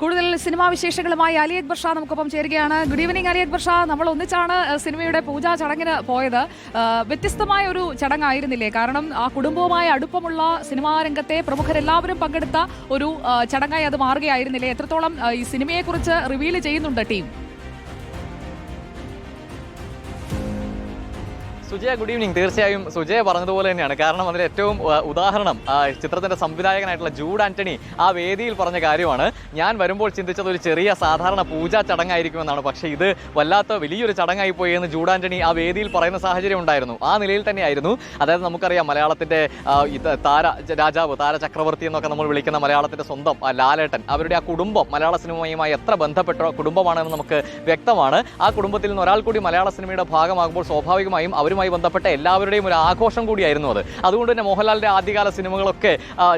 കൂടുതൽ സിനിമാ വിശേഷങ്ങളുമായി അലി അക്ബർ ഷാ നമുക്കൊപ്പം ചേരുകയാണ്. Good evening Ali Akbar Shah. നമ്മൾ ഒന്നിച്ചാണ് സിനിമയുടെ പൂജാ ചടങ്ങിന് പോയത്. വ്യത്യസ്തമായ ഒരു ചടങ്ങായിരുന്നില്ലേ? കാരണം ആ കുടുംബവുമായി അടുപ്പമുള്ള സിനിമാ രംഗത്തെ പ്രമുഖരെല്ലാവരും പങ്കെടുത്ത ഒരു ചടങ്ങായി അത് മാറുകയായിരുന്നില്ലേ? എത്രത്തോളം ഈ സിനിമയെക്കുറിച്ച് റിവീൽ ചെയ്യുന്നുണ്ട് ടീം? സുജയ ഗുഡ് ഈവനിങ് തീർച്ചയായും സുജയ പറഞ്ഞതുപോലെ തന്നെയാണ്. കാരണം അതിൽ ഏറ്റവും ഉദാഹരണം ചിത്രത്തിന്റെ സംവിധായകനായിട്ടുള്ള ജൂഡ് ആന്റണി ആ വേദിയിൽ പറഞ്ഞ കാര്യമാണ്. ഞാൻ വരുമ്പോൾ ചിന്തിച്ചത് ഒരു ചെറിയ സാധാരണ പൂജാ ചടങ്ങായിരിക്കുമെന്നാണ് പക്ഷേ ഇത് വല്ലാത്ത വലിയൊരു ചടങ്ങായി പോയി എന്ന് ജൂഡ് ആന്റണി ആ വേദിയിൽ പറയുന്ന സാഹചര്യം ഉണ്ടായിരുന്നു. ആ നിലയിൽ തന്നെയായിരുന്നു. അതായത് നമുക്കറിയാം മലയാളത്തിന്റെ താര രാജാവ് താര ചക്രവർത്തി എന്നൊക്കെ നമ്മൾ വിളിക്കുന്ന മലയാളത്തിന്റെ സ്വന്തം ലാലേട്ടൻ. അവരുടെ ആ കുടുംബം മലയാള സിനിമയുമായി എത്ര ബന്ധപ്പെട്ട കുടുംബമാണെന്ന് നമുക്ക് വ്യക്തമാണ്. ആ കുടുംബത്തിൽ നിന്ന് ഒരാൾ കൂടി മലയാള സിനിമയുടെ ഭാഗമാകുമ്പോൾ സ്വാഭാവികമായും അവരുമായി ബന്ധപ്പെട്ട എല്ലാവരുടെയും ഒരു ആഘോഷം കൂടിയായിരുന്നു അത്. അതുകൊണ്ട് തന്നെ മോഹൻലാലിന്റെ ആദ്യകാല സിനിമകളൊക്കെ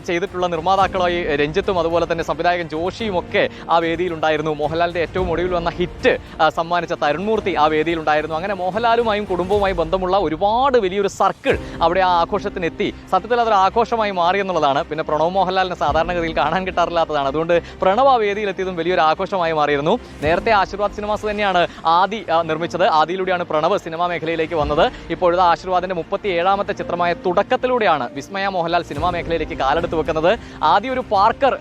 ചെയ്തിട്ടുള്ള നിർമ്മാതാക്കളായി രഞ്ജിത്തും അതുപോലെ തന്നെ സംവിധായകൻ ജോഷിയും ഒക്കെ ആ വേദിയിലുണ്ടായിരുന്നു. മോഹൻലാലിന്റെ ഏറ്റവും ഒടുവിൽ വന്ന ഹിറ്റ് സമ്മാനിച്ച തരുൺമൂർത്തി ആ വേദിയിലുണ്ടായിരുന്നു. അങ്ങനെ മോഹൻലാലുമായും കുടുംബവുമായി ബന്ധമുള്ള ഒരുപാട് വലിയൊരു സർക്കിൾ അവിടെ ആ ആഘോഷത്തിനെത്തി. സത്യത്തിൽ അതൊരു ആഘോഷമായി മാറി എന്നുള്ളതാണ്. പിന്നെ പ്രണവ് മോഹൻലാലിനെ സാധാരണഗതിയിൽ കാണാൻ കിട്ടാറില്ലാത്തതാണ്. അതുകൊണ്ട് പ്രണവ് ആ വേദിയിലെത്തിയതും വലിയൊരു ആഘോഷമായി മാറിയിരുന്നു. നേരത്തെ ആശീർവാദ് സിനിമാസ് തന്നെയാണ് ആദി നിർമ്മിച്ചത്. ആദിയിലൂടെയാണ് പ്രണവ് സിനിമാ മേഖലയിലേക്ക് വന്നത്. ഇപ്പോഴത്തെ ആശീർവാദിന്റെ മുപ്പത്തി ഏഴാമത്തെ ചിത്രമായ തുടക്കത്തിലൂടെയാണ് വിസ്മയ മോഹൻലാൽ സിനിമാ മേഖലയിലേക്ക് കാലെടുത്ത് വെക്കുന്നത്. ആദ്യം ഒരു പാർക്കർ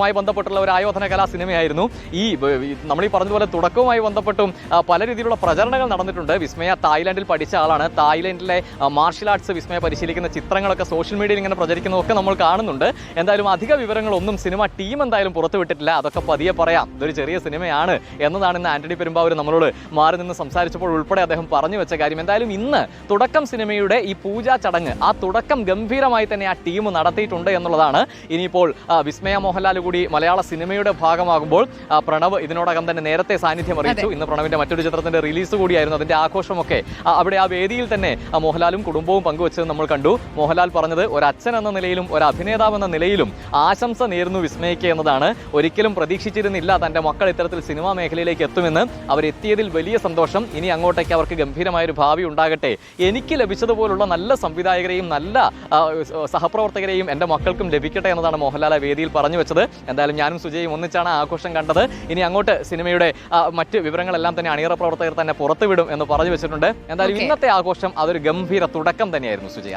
മായി ബന്ധപ്പെട്ടുള്ള ഒരു ആയോധന കലാ സിനിമയായിരുന്നു. ഈ നമ്മൾ ഈ പറഞ്ഞതുപോലെ തുടക്കവുമായി ബന്ധപ്പെട്ടും പല രീതിയിലുള്ള പ്രചരണങ്ങൾ നടന്നിട്ടുണ്ട്. വിസ്മയ തായ്ലാൻഡിൽ പഠിച്ച ആളാണ്. തായ്ലൻഡിലെ മാർഷൽ ആർട്സ് വിസ്മയ പരിശീലിക്കുന്ന ചിത്രങ്ങളൊക്കെ സോഷ്യൽ മീഡിയയിൽ ഇങ്ങനെ പ്രചരിക്കുന്നതൊക്കെ നമ്മൾ കാണുന്നുണ്ട്. എന്തായാലും അധിക വിവരങ്ങളൊന്നും സിനിമ ടീം എന്തായാലും പുറത്തുവിട്ടിട്ടില്ല. അതൊക്കെ പതിയെ പറയാം. ഇതൊരു ചെറിയ സിനിമയാണ് എന്നതാണ് ഇന്ന് ആന്റണി പെരുമ്പാവൂർ നമ്മളോട് മാറി നിന്ന് സംസാരിച്ചപ്പോൾ ഉൾപ്പെടെ അദ്ദേഹം പറഞ്ഞു വെച്ച കാര്യം. എന്തായാലും ഇന്ന് തുടക്കം സിനിമയുടെ ഈ പൂജാ ചടങ്ങ് ആ തുടക്കം ഗംഭീരമായി തന്നെ ആ ടീം നടത്തിയിട്ടുണ്ട് എന്നുള്ളതാണ്. ഇനിയിപ്പോൾ വിസ്മയ മോഹൻലാൽ കൂടി മലയാള സിനിമയുടെ ഭാഗമാകുമ്പോൾ പ്രണവ് ഇതിനോടകം തന്നെ നേരത്തെ സാന്നിധ്യം അറിയിച്ചു. ഇന്ന് പ്രണവിന്റെ മറ്റൊരു ചിത്രത്തിന്റെ റിലീസ് കൂടിയായിരുന്നു. അതിന്റെ ആഘോഷമൊക്കെ അവിടെ ആ വേദിയിൽ തന്നെ മോഹൻലാലും കുടുംബവും പങ്കുവച്ചത് നമ്മൾ കണ്ടു. മോഹൻലാൽ പറഞ്ഞത് ഒരു അച്ഛൻ എന്ന നിലയിലും ഒരു അഭിനേതാവ് എന്ന നിലയിലും ആശംസ നേരുന്നു വിസ്മയിക്കുക എന്നതാണ്. ഒരിക്കലും പ്രതീക്ഷിച്ചിരുന്നില്ല തന്റെ മക്കൾ ഇത്തരത്തിൽ സിനിമാ മേഖലയിലേക്ക് എത്തുമെന്ന്. അവരെത്തിയതിൽ വലിയ സന്തോഷം. ഇനി അങ്ങോട്ടേക്ക് അവർക്ക് ഗംഭീരമായ ഒരു ഭാവി ഉണ്ടാകട്ടെ എനിക്ക് ലഭിച്ചതുപോലുള്ള നല്ല സംവിധായകരെയും നല്ല സഹപ്രവർത്തകരെയും എന്റെ മക്കൾക്കും ലഭിക്കട്ടെ എന്നതാണ് മോഹൻലാൽ വേദിയിൽ പറഞ്ഞു വെച്ചത്. എന്തായാലും ഞാനും സുജയും ഒന്നിച്ചാണ് ആഘോഷം കണ്ടത്. ഇനി അങ്ങോട്ട് സിനിമയുടെ മറ്റ് വിവരങ്ങളെല്ലാം തന്നെ അണിയറ പ്രവർത്തകർ തന്നെ പുറത്തുവിടും എന്ന് പറഞ്ഞു വെച്ചിട്ടുണ്ട്. എന്തായാലും ഇന്നത്തെ ആഘോഷം അതൊരു ഗംഭീര തുടക്കം തന്നെയായിരുന്നു സുജയ.